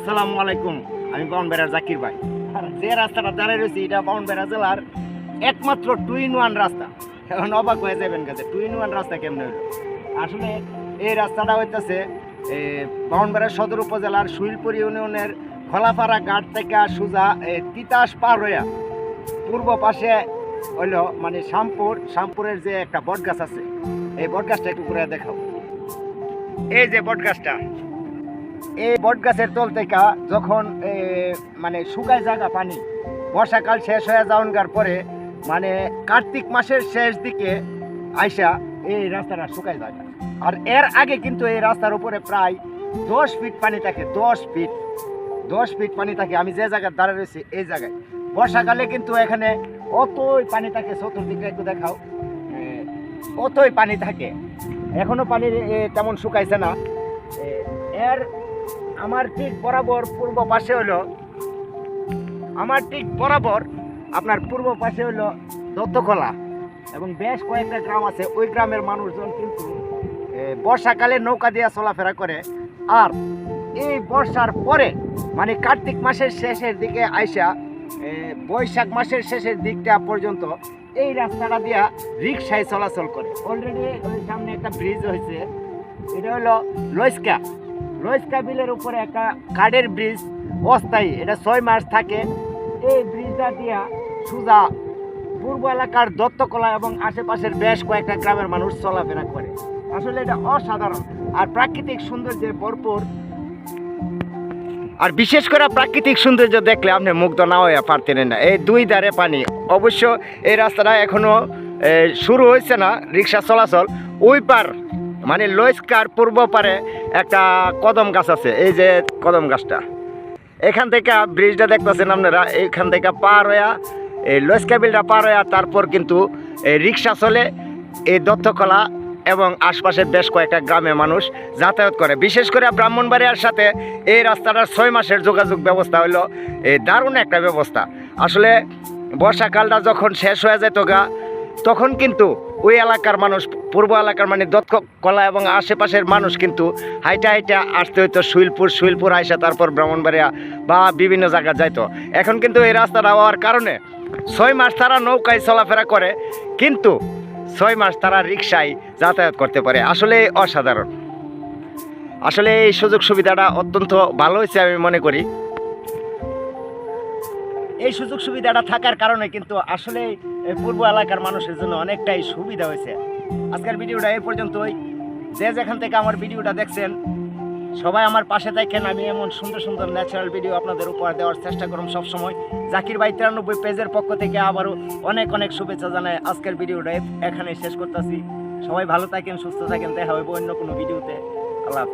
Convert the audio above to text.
আসসালামু আলাইকুম। আমি বাউনবেড়ার জাকির ভাই। আর যে রাস্তাটা দাঁড়িয়ে রয়েছি, এটা বাউনবেড়া জেলার একমাত্র টু ইন ওয়ান রাস্তা। এখন অবাক হয়ে যাবেন কাছে টু ইন ওয়ান রাস্তা কেমন হলো? আসলে এই রাস্তাটা হইতেছে বাউনবেড়া সদর উপজেলার শুইলপুর ইউনিয়নের খোলাপাড়া ঘাট থেকে সুজা তিতাস পার হইয়া পূর্ব পাশে হইল মানে শ্যামপুর। শ্যামপুরের যে একটা বট গাছ আছে, এই বট গাছটা একটু ঘুরে দেখাও। এই যে বট গাছটা এই বট গাছের তল থেকে যখন মানে শুকায় জায়গা পানি, বর্ষাকাল শেষ হয়ে যাওয়ার পরে মানে কার্তিক মাসের শেষ দিকে আইসা এই রাস্তাটা শুকায় যায়। আর এর আগে কিন্তু এই রাস্তার উপরে প্রায় দশ ফিট পানি থাকে, দশ ফিট দশ ফিট পানি থাকে। আমি যে জায়গায় দাঁড়িয়ে রয়েছি, এই জায়গায়। বর্ষাকালে কিন্তু এখানে অতই পানি থাকে চতুর্দিকে একটু দেখাও। অতই পানি থাকে। এখনও পানি তেমন শুকাইছে না। এর আমার ঠিক বরাবর পূর্ব পাশে হলো, আমার ঠিক বরাবর আপনার পূর্ব পাশে হলো দত্তখোলা এবং বেশ কয়েকটা গ্রাম আছে। ওই গ্রামের মানুষজন কিন্তু বর্ষাকালে নৌকা দিয়ে চলাফেরা করে। আর এই বর্ষার পরে মানে কার্তিক মাসের শেষের দিকে আইসা বৈশাখ মাসের শেষের দিকটা পর্যন্ত এই রাস্তাটা দিয়া রিক্সায় চলাচল করে। অলরেডি ওই সামনে একটা ব্রিজ হয়েছে এটা হলো লইস্কা। লইস্কা বিলের উপরে একটা কাঠের ব্রিজ অস্থায়ী, এটা ছয় মাস থাকে। এই ব্রিজটা দিয়া সুজা পূর্ব এলাকার দত্তকলা এবং আশেপাশের বেশ কয়েকটা গ্রামের মানুষ চলাফেরা করে। আসলে এটা অসাধারণ আর প্রাকৃতিক সৌন্দর্যের ভরপুর। আর বিশেষ করে প্রাকৃতিক সৌন্দর্য দেখলে আপনি মুগ্ধ না হয়ে পারতেন না। এই দুই ধারে পানি। অবশ্য এই রাস্তাটা এখনও শুরু হয়েছে না রিক্সা চলাচল। ওই পার মানে লইস্কার পূর্ব পারে একটা কদম গাছ আছে, এই যে কদম গাছটা। এখান থেকে ব্রিজটা দেখতেছেন আপনারা এইখান থেকে পার হইয়া, এই লস্কা বিলটা পার হইয়া তারপর কিন্তু এই রিক্সা চলে, এই দত্তকলা এবং আশপাশের বেশ কয়েকটা গ্রামে মানুষ যাতায়াত করে। বিশেষ করে ব্রাহ্মণবাড়িয়ার সাথে এই রাস্তাটার ছয় মাসের যোগাযোগ ব্যবস্থা হলো এই দারুণ একটা ব্যবস্থা। আসলে বর্ষাকালটা যখন শেষ হয়ে যেত গা, তখন কিন্তু ওই এলাকার মানুষ, পূর্ব এলাকার মানে দত্ত কলা এবং আশেপাশের মানুষ কিন্তু হাইটা হাইটা আসতে হইতো শুইলপুর শুইলপুর আইসা তারপর ব্রাহ্মণবাড়িয়া বা বিভিন্ন জায়গা যাইতো। এখন কিন্তু এই রাস্তাটা হওয়ার কারণে ছয় মাস তারা নৌকায় চলাফেরা করে, কিন্তু ছয় মাস তারা রিক্সায় যাতায়াত করতে পারে। আসলে অসাধারণ। আসলে এই সুযোগ সুবিধাটা অত্যন্ত ভালো হয়েছে আমি মনে করি। এই সুযোগ সুবিধাটা থাকার কারণে কিন্তু আসলে পূর্ব এলাকার মানুষের জন্য অনেকটাই সুবিধা হয়েছে। আজকের ভিডিওটা এই পর্যন্তই। যে যেখান থেকে আমার ভিডিওটা দেখছেন, সবাই আমার পাশে থাকেন। আমি এমন সুন্দর সুন্দর ন্যাচারাল ভিডিও আপনাদের উপহার দেওয়ার চেষ্টা করুন সবসময়। জাকির ভাই তিরানব্বই পেজের পক্ষ থেকে আবারও অনেক অনেক শুভেচ্ছা জানাই আজকের ভিডিওটা এখানে শেষ করতেছি। সবাই ভালো থাকেন, সুস্থ থাকেন। দেখা হবে অন্য কোনো ভিডিওতে। আল্লাহ।